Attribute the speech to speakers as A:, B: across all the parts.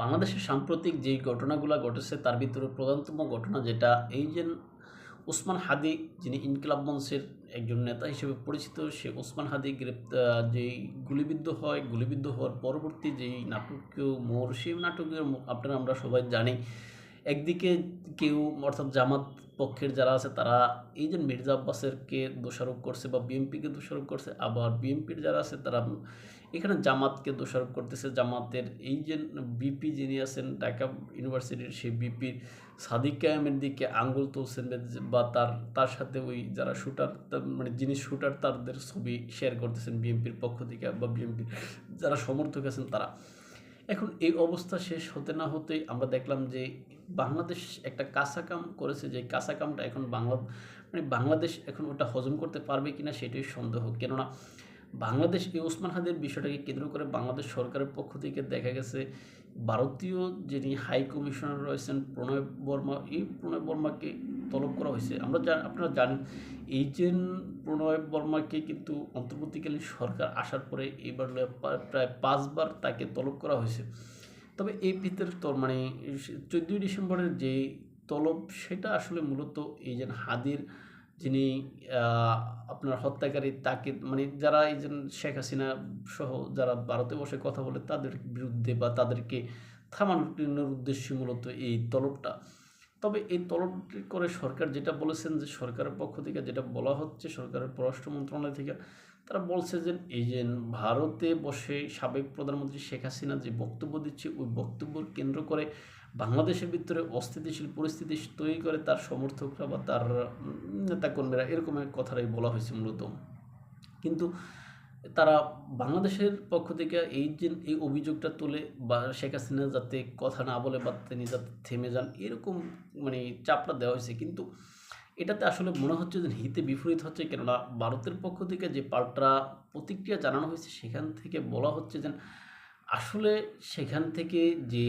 A: বাংলাদেশের সাম্প্রতিক যেই ঘটনাগুলো ঘটেছে, তার ভিতরে প্রধানতম ঘটনা যেটা, এই যে ওসমান হাদি, যিনি ইনকিলাব মঞ্চের একজন নেতা হিসেবে পরিচিত, সে ওসমান হাদি গ্রেপ্তার যেই গুলিবিদ্ধ হয়, গুলিবিদ্ধ হওয়ার পরবর্তী যেই নাটকীয় মোড়, সেই নাটকের আপনারা, আমরা সবাই জানি। একদিকে কেউ, অর্থাৎ জামাত পক্ষের যারা আছে, তারা এই যে মির্জা আব্বাসেরকে দোষারোপ করছে বা বিএনপিকে দোষারোপ করছে, আবার বিএনপির যারা আছে, তারা এখানে জামাতকে দোষারোপ করতেছে। জামাতের এই যে বিপি যিনি আছেন, ঢাকা ইউনিভার্সিটির সেই বিপির সাদিক কায়ামের দিকে আঙ্গুল তুলছেন বা তার তার সাথে ওই যারা শুটার মানে যিনি শুটার তাদের ছবি শেয়ার করতেছেন বিএনপির পক্ষ থেকে বা বিএনপির যারা সমর্থক আছেন তারা। এখন এই অবস্থা শেষ হতে না হতেই আমরা দেখলাম যে বাংলাদেশ একটা কাঁচা কাম করেছে যে কাঁচা কামটা এখন বাংলা মানে বাংলাদেশ এখন ওটা হজম করতে পারবে কিনা সেটাই সন্দেহ। কেননা বাংলাদেশ এই ওসমান হাদির বিষয়টাকে কেন্দ্র করে বাংলাদেশ সরকারের পক্ষ থেকে দেখা গেছে, ভারতীয় যিনি হাই কমিশনার রয়েছেন প্রণয় বর্মা, এই প্রণয় বর্মাকে তলব করা হয়েছে। আমরা জান, আপনারা জানেন, এই যে প্রণয় বর্মাকে কিন্তু অন্তর্বর্তীকালীন সরকার আসার পরে এবার প্রায় পাঁচবার তাকে তলব করা হয়েছে। তবে এই ভিতরে তো মানে চোদ্দোই ডিসেম্বরের যে তলব, সেটা আসলে মূলত এই যে হাদির যিনি আপনার হত্যাকারী তাকে মানে যারা এই যে শেখ হাসিনা সহ যারা ভারতে বসে কথা বলে তাদের বিরুদ্ধে বা তাদেরকে থামানোর উদ্দেশ্যে মূলত এই তলবটা। তবে এই তলব করে সরকার যেটা বলেছেন যে সরকারের পক্ষ থেকে, যেটা বলা হচ্ছে সরকারের পররাষ্ট্র মন্ত্রণালয় থেকে, তারা বলছে যে এই যে ভারতে বসে সাবেক প্রধানমন্ত্রী শেখ হাসিনা যে বক্তব্য দিচ্ছে, ওই বক্তব্য কেন্দ্র করে বাংলাদেশের ভিতরে অস্থিতিশীল পরিস্থিতি তৈরি করে তার সমর্থকরা বা তার নেতাকর্মীরা এরকম এক কথাটাই বলা হয়েছে মূলত। কিন্তু তারা বাংলাদেশের পক্ষ থেকে এই যে, এই অভিযোগটা তুলে বা শেখ হাসিনা যাতে কথা না বলে বা তিনি যাতে থেমে যান, এরকম মানে চাপটা দেওয়া হয়েছে। কিন্তু এটাতে আসলে মনে হচ্ছে যে হিতে বিপরীত হচ্ছে কেননা ভারতের পক্ষ থেকে যে পাল্টা প্রতিক্রিয়া জানানো হয়েছে, সেখান থেকে বলা হচ্ছে যে আসলে সেখান থেকে যে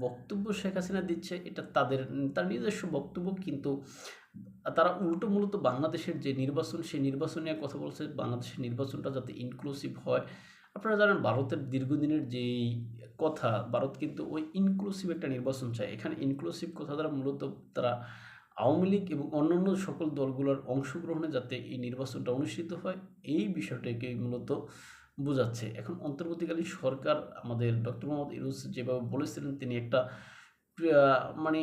A: বক্তব্য শেখ হাসিনা দিচ্ছে, এটা তাদের, তার নিজস্ব বক্তব্য, কিন্তু তারা উল্টো মূলত বাংলাদেশের যে নির্বাচন, সেই নির্বাচন নিয়ে কথা বলছে। বাংলাদেশের নির্বাচনটা যাতে ইনক্লুসিভ হয়। আপনারা জানেন, ভারতের দীর্ঘদিনের যেই কথা, ভারত কিন্তু ওই ইনক্লুসিভ একটা নির্বাচন চায়। এখানে ইনক্লুসিভ কথা দ্বারা মূলত তারা আওয়ামী লীগ এবং অন্যান্য সকল দলগুলোর অংশগ্রহণে যাতে এই নির্বাচনটা অনুষ্ঠিত হয়, এই বিষয়টাকে মূলত বোঝাচ্ছে। এখন অন্তর্বর্তীকালীন সরকার, আমাদের ডক্টর মোহাম্মদ ইউনুস যেভাবে বলেছিলেন, তিনি একটা মানে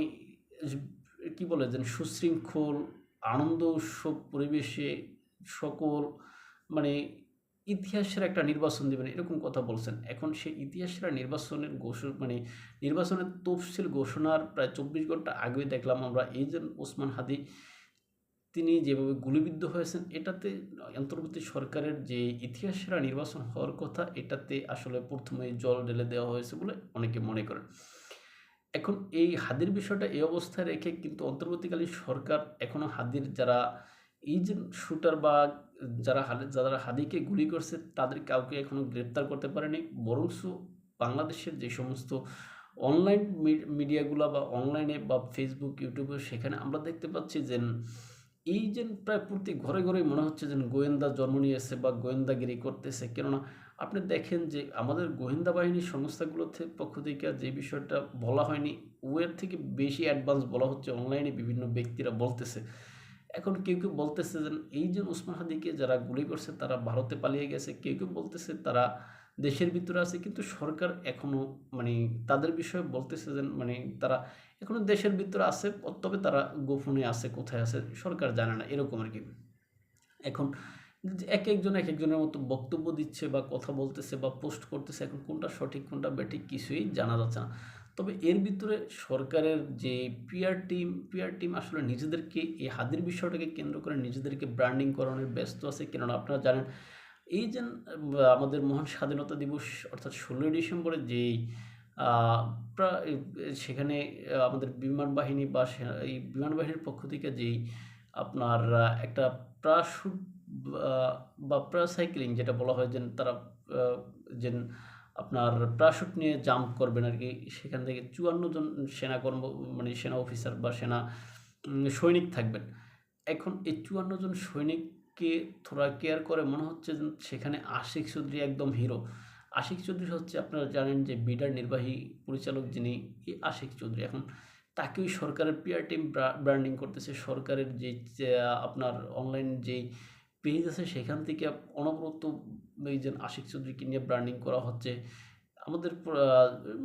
A: কি বলে যেন, সুশৃঙ্খল, আনন্দ উৎসব পরিবেশে সকল মানে ইতিহাসের একটা নির্বাচন দেবেন, এরকম কথা বলছেন। এখন সেই ইতিহাসের নির্বাচনের ঘোষণা মানে নির্বাচনের তফসিল ঘোষণার প্রায় চব্বিশ ঘণ্টা আগে দেখলাম আমরা, এই যে ওসমান হাদি, তিনি যেভাবে গুলিবিদ্ধ হয়েছেন, এটাতে অন্তর্বর্তী সরকারের যে ইতিহাসেরা নির্বাচন হওয়ার কথা, এটাতে আসলে প্রথমে জল ঢেলে দেওয়া হয়েছে বলে অনেকে মনে করেন। এখন এই হাদির বিষয়টা এই অবস্থায় রেখে কিন্তু অন্তর্বর্তীকালীন সরকার এখনও হাদির যারা এই শুটার বা যারা যারা হাদিকে গুলি করছে, তাদের কাউকে এখনও গ্রেপ্তার করতে পারেনি। বরংস বাংলাদেশের যে সমস্ত অনলাইন মিডিয়াগুলো বা অনলাইনে বা ফেসবুক ইউটিউবে সেখানে আমরা দেখতে পাচ্ছি যে এই যে প্রায় প্রতি ঘরে ঘরে মনে হচ্ছে যে গোয়েন্দা জন্ম নিয়েছে বা গোয়েন্দাগিরি করতেছে। কেননা আপনি দেখেন যে আমাদের গোয়েন্দা বাহিনীর সংস্থাগুলোর পক্ষ থেকে যে বিষয়টা বলা হয়নি ওয়ের থেকে বেশি অ্যাডভান্স বলা হচ্ছে অনলাইনে বিভিন্ন ব্যক্তিরা বলতেছে। এখন কেউ কেউ বলতেছে যে এই যে উসমান হাদিকে যারা গুলি করছে, তারা ভারতে পালিয়ে গেছে। কেউ কেউ বলতেছে তারা দেশের ভিতরে আছে, কিন্তু সরকার এখনও মানে তাদের বিষয়ে বলতেছে যে মানে তারা এখনও দেশের ভিতরে আছে, তবে তারা গোপনে আছে, কোথায় আছে, সরকার জানে না, এরকম আর কি। এখন এক একজন এক একজনের মতো বক্তব্য দিচ্ছে বা কথা বলতেছে বা পোস্ট করতেছে, এখন কোনটা সঠিক, কোনটা ব্যাঠিক কিছুই জানা যাচ্ছে না। তবে এর ভিতরে সরকারের যে পিআর টিম পিআর টিম আসলে নিজেদেরকে এই হাদির বিষয়টাকে কেন্দ্র করে নিজেদেরকে ব্র্যান্ডিং করানোর ব্যস্ত আছে। কেননা আপনারা জানেন, এই যে আমাদের মহান স্বাধীনতা দিবস অর্থাৎ ষোলোই ডিসেম্বরে যেই সেখানে আমাদের বিমান বাহিনী বা এই বিমান বাহিনীর পক্ষ থেকে যেই আপনার একটা প্রাশুট বা প্রাসাইক্লিং যেটা বলা হয় যে তারা যে আপনার প্রাশুট নিয়ে জাম্প করবেন আর কি সেখান থেকে চুয়ান্ন জন সেনা কর্ম মানে সেনা অফিসার বা সেনা সৈনিক থাকবেন। এখন এই চুয়ান্ন জন সৈনিককে থোড়া কেয়ার করে মনে হচ্ছে সেখানে আশিক চৌধুরী একদম হিরো আশিক চৌধুরী হচ্ছে আপনারা জানেন যে বিডার নির্বাহী পরিচালক যিনি এই আশিক চৌধুরী। এখন তাকেই সরকারের পিআর টিম ব্র্যান্ডিং করতেছে। সরকারের যে, আপনার অনলাইন যেই পেজ আছে সেখান থেকে অনবরত এই যে আশিক চৌধুরীকে নিয়ে ব্র্যান্ডিং করা হচ্ছে। আমাদের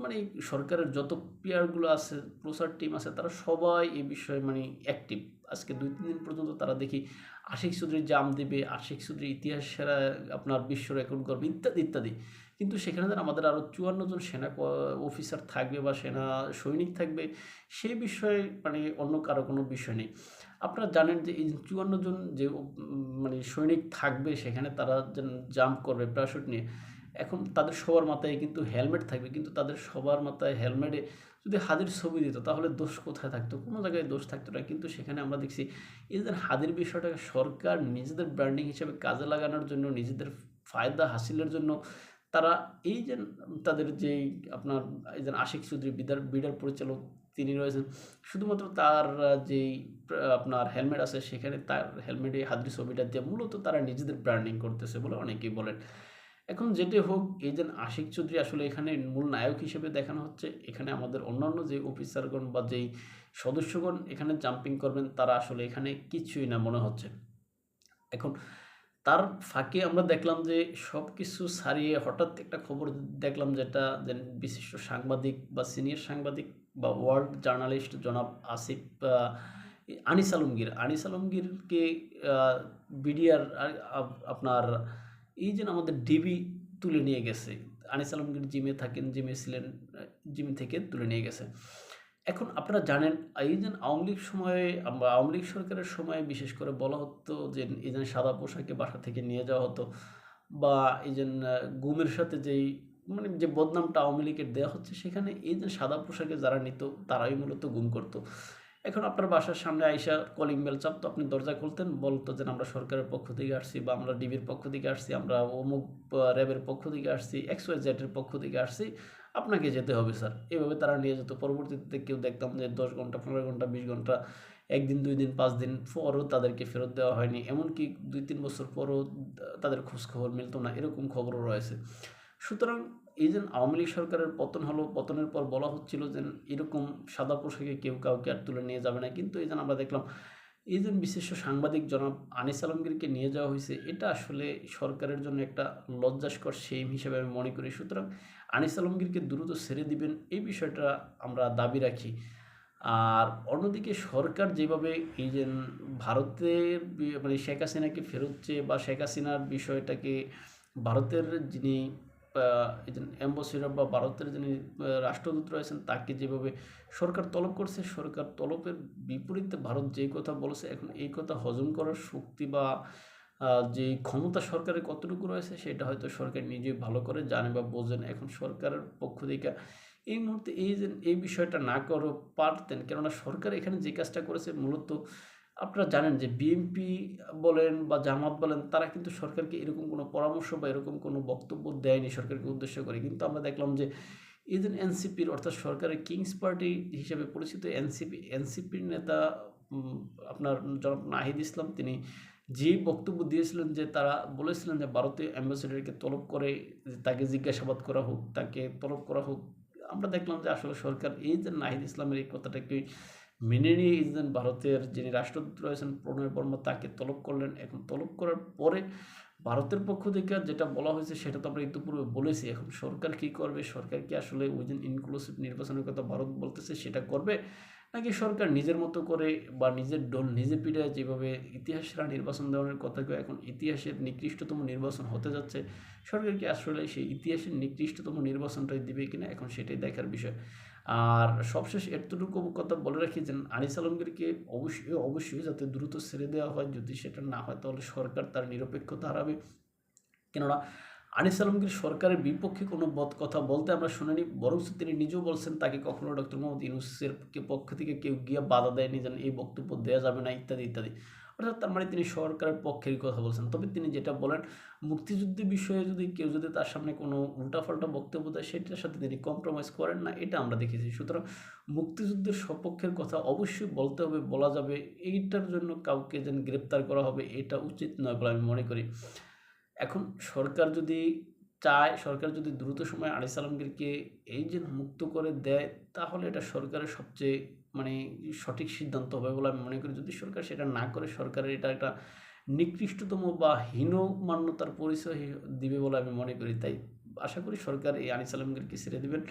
A: মানে সরকারের যত পিয়ারগুলো আছে, প্রচার টিম আছে, তারা সবাই এই বিষয়ে মানে অ্যাক্টিভ আজকে দুই, তিন দিন পর্যন্ত তারা দেখি আশিক চৌধুরী জাম দেবে, আশিক চৌধুরী ইতিহাস সেরা আপনার বিশ্ব রেকর্ড করবে, ইত্যাদি ইত্যাদি। কিন্তু সেখানে যেন আমাদের আরও চুয়ান্ন জন সেনা অফিসার থাকবে বা সেনা সৈনিক থাকবে, সেই বিষয়ে মানে অন্য কারও কোনো বিষয় নেই। আপনারা জানেন যে এই চুয়ান্ন জন যে মানে সৈনিক থাকবে, সেখানে তারা যেন জাম্প করবে, প্যারাশুট নিয়ে, এখন তাদের সবার মাথায় কিন্তু হেলমেট থাকবে, কিন্তু তাদের সবার মাথায় হেলমেটে যদি হাদির ছবি দিত, তাহলে দোষ কোথায় থাকতো? কোনো জায়গায় দোষ থাকতো না, কিন্তু সেখানে আমরা দেখছি, এই যে হাদির বিষয়টাকে সরকার নিজেদের ব্র্যান্ডিং হিসেবে কাজে লাগানোর জন্য, নিজেদের ফায়দা হাসিলের জন্য, তারা এই যে তাদের যেই আপনার, এই যে আশিক চৌধুরী, বিদার বিডার পরিচালক তিনি রয়েছেন, শুধুমাত্র তার যেই আপনার হেলমেট আছে, সেখানে তার হেলমেটে হাদির ছবিটা দিয়ে মূলত তারা নিজেদের ব্র্যান্ডিং করতেছে বলে অনেকেই বলেন। এখন যেটি হোক, এই যে আশিক চৌধুরী আসলে এখানে মূল নায়ক হিসেবে দেখানো হচ্ছে। এখানে আমাদের অন্যান্য যে অফিসারগণ বা যেই সদস্যগণ এখানে জাম্পিং করবেন, তারা আসলে এখানে কিছুই না মনে হচ্ছে। এখন তার ফাঁকে আমরা দেখলাম যে সব কিছু ছাড়িয়ে হঠাৎ একটা খবর দেখলাম যেটা যে বিশিষ্ট সাংবাদিক বা সিনিয়র সাংবাদিক বা ওয়ার্ল্ড জার্নালিস্ট জনাব আসিফ আনিস আলমগীর, আনিস আলমগীরকে বিডিআর আপনার এই যে আমাদের ডিবি তুলে নিয়ে গেছে, আনিস আলমগীর জিমে থাকেন, জিমে ছিলেন, জিম থেকে তুলে নিয়ে গেছে। এখন আপনারা জানেন, এই যে আওয়ামী লীগ সময়ে আমরা আওয়ামী লীগ সরকারের সময়ে বিশেষ করে বলা হতো যে এই যে সাদা পোশাকে বাসা থেকে নিয়ে যাওয়া হতো, বা এই যে গুমের সাথে যেই মানে যে বদনামটা আওয়ামী লীগের দেওয়া হচ্ছে, সেখানে এই যে সাদা পোশাকে যারা নিত, তারাই মূলত গুম করতো। এখন আপনার বাসার সামনে আইসা কলিং বেল চাপ, তো আপনি দরজা খুলতেন বলতো যে আমরা সরকারের পক্ষ থেকে আসছি বা আমরা ডিবির পক্ষ থেকে আসছি, আমরা অমুক র্যাবের পক্ষ থেকে আসছি এক্স ওয়াই জেডের পক্ষ থেকে আসছি, আপনাকে যেতে হবে স্যার। এভাবে তারা নিয়ে যেত। পরবর্তীতে কেউ দেখতাম যে দশ ঘণ্টা, পনেরো ঘণ্টা, বিশ ঘণ্টা, একদিন, দুই দিন, পাঁচ দিন পরও তাদেরকে ফেরত দেওয়া হয়নি। এমনকি দুই, তিন বছর পরও তাদের খোঁজখবর মিলতো না, এরকম খবরও রয়েছে। সুতরাং এই যে আওয়ামী লীগ সরকারের পতন হলো, পতনের পর বলা হচ্ছিল যে এরকম সাদা পোশাকে কেউ কাউকে আর তুলে নিয়ে যাবে না। কিন্তু এই যে আমরা দেখলাম, এই যে বিশিষ্ট সাংবাদিক জনাব আনিস আলমগীরকে নিয়ে যাওয়া হয়েছে, এটা আসলে সরকারের জন্য একটা লজ্জাস্কর সেম হিসেবে আমি মনে করি। সুতরাং আনিস আলমগীরকে দ্রুত ছেড়ে দিবেন, এই বিষয়টা আমরা দাবি রাখি। আর অন্যদিকে সরকার যেভাবে এই যে ভারতের মানে শেখ হাসিনাকে ফেরত চেয়ে বা শেখ হাসিনার বিষয়টাকে ভারতের যিনি অ্যাম্বাসিডার বা ভারতের যিনি রাষ্ট্রদূত রয়েছেন, তাকে যেভাবে সরকার তলব করছে, সরকার তলবের বিপরীতে ভারত যেই কথা বলেছে, এখন এই কথা হজম করার শক্তি বা যে ক্ষমতা সরকারের কতটুকু রয়েছে, সেটা হয়তো সরকার নিজেই ভালো করে জানে বা বোঝেন। এখন সরকারের পক্ষ থেকে এই মুহূর্তে এই যে, এই বিষয়টা না করে পারতেন, কেননা সরকার এখানে যে কাজটা করেছে, মূলত আপনারা জানেন যে বিএনপি বলেন বা জামাত বলেন, তারা কিন্তু সরকারকে এরকম কোনো পরামর্শ বা এরকম কোনো বক্তব্য দেয়নি সরকারকে উদ্দেশ্য করে। কিন্তু আমরা দেখলাম যে যে এনসিপির, অর্থাৎ সরকারের কিংস পার্টি হিসেবে পরিচিত এনসিপি, এনসিপির নেতা আপনার জনাব নাহিদ ইসলাম, তিনি যে বক্তব্য দিয়েছিলেন যে তারা বলেছিলেন যে ভারতীয় অ্যাম্বাসেডারকে তলব করে তাকে জিজ্ঞাসাবাদ করা হোক, তাকে তলব করা হোক, আমরা দেখলাম যে আসলে সরকার এই যে নাহিদ ইসলামের এই কথাটাকে মেনে নিয়ে এই ভারতের যিনি রাষ্ট্রদূত রয়েছেন প্রণয় বর্মা, তাকে তলব করলেন। এখন তলব করার পরে ভারতের পক্ষ থেকে যেটা বলা হয়েছে সেটা তো আমরা ইতিপূর্বে বলেছি। এখন সরকার কি করবে? সরকার কি আসলে ওই দিন ইনক্লুসিভ নির্বাচনের কথা ভারত বলতেছে সেটা করবে? নাকি সরকার নিজের মতো করে বা নিজের ডোল নিজে পিড়ে যেভাবে ইতিহাসরা নির্বাচন দেওয়ার কথাকে এখন ইতিহাসের নিকৃষ্টতম নির্বাচন হতে যাচ্ছে। সরকার কি আসলে সেই ইতিহাসের নিকৃষ্টতম নির্বাচনটাই দিবে কিনা? এখন সেটাই দেখার বিষয়। আর সবশেষ এতটুকু কথা বলে রাখি যে আনিস আলমগীরকে অবশ্যই অবশ্যই যাতে দ্রুত ছেড়ে দেওয়া হয়, যদি সেটা না হয় তাহলে সরকার তার নিরপেক্ষতা হারাবে। কেননা আনিস আলমগীর সরকারের বিপক্ষে কোনো বদ কথা বলতে আমরা শুনিনি বরং তিনি নিজেও বলছেন তাকে কখনো ডক্টর মোহাম্মদ ইউনুসের পক্ষ থেকে কেউ গিয়ে বাধা দেয়নি যেন এই বক্তব্য দেওয়া যাবে না, ইত্যাদি ইত্যাদি। অর্থাৎ তার মানে তিনি সরকারের পক্ষেরই কথা বলছেন। তবে তিনি যেটা বলেন মুক্তিযুদ্ধের বিষয়ে যদি কেউ যদি তার সামনে কোনো উল্টাপাল্টা বক্তব্য দেয়, সেটার সাথে তিনি কম্প্রোমাইজ করেন না, এটা আমরা দেখেছি। সুতরাং মুক্তিযুদ্ধের সপক্ষের কথা অবশ্যই বলতে হবে, বলা যাবে, এইটার জন্য কাউকে যেন গ্রেপ্তার করা হবে, এটা উচিত নয় বলে আমি মনে করি। এখন সরকার যদি চায়, সরকার যদি দ্রুত সময়ে আলি সালামগীরকে এই যে মুক্ত করে দেয়, তাহলে এটা সরকারের সবচেয়ে মানে সঠিক সিদ্ধান্ত হবে বলে আমি মনে করি। যদি সরকার সেটা না করে, সরকারের এটা একটা নিকৃষ্টতম বা হীন মান্যতার পরিচয় দিবে বলে আমি মনে করি। তাই আশা করি সরকার এই আলি সালামগীরকে ছেড়ে দেবেন।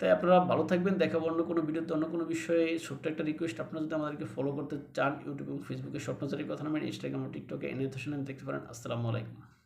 A: তাই আপনারা ভালো থাকবেন। দেখাবো অন্য কোনো ভিডিওতে অন্য কোনো বিষয়ে। ছোট্ট একটা রিকোয়েস্ট আপনারা যদি আমাদেরকে ফলো করতে চান ইউটিউব এবং ফেসবুকে স্বপ্নচারী কথা নামেন ইনস্টাগ্রাম ও টিকটকে এনে দেখতে পারেন। আসসালামু আলাইকুম।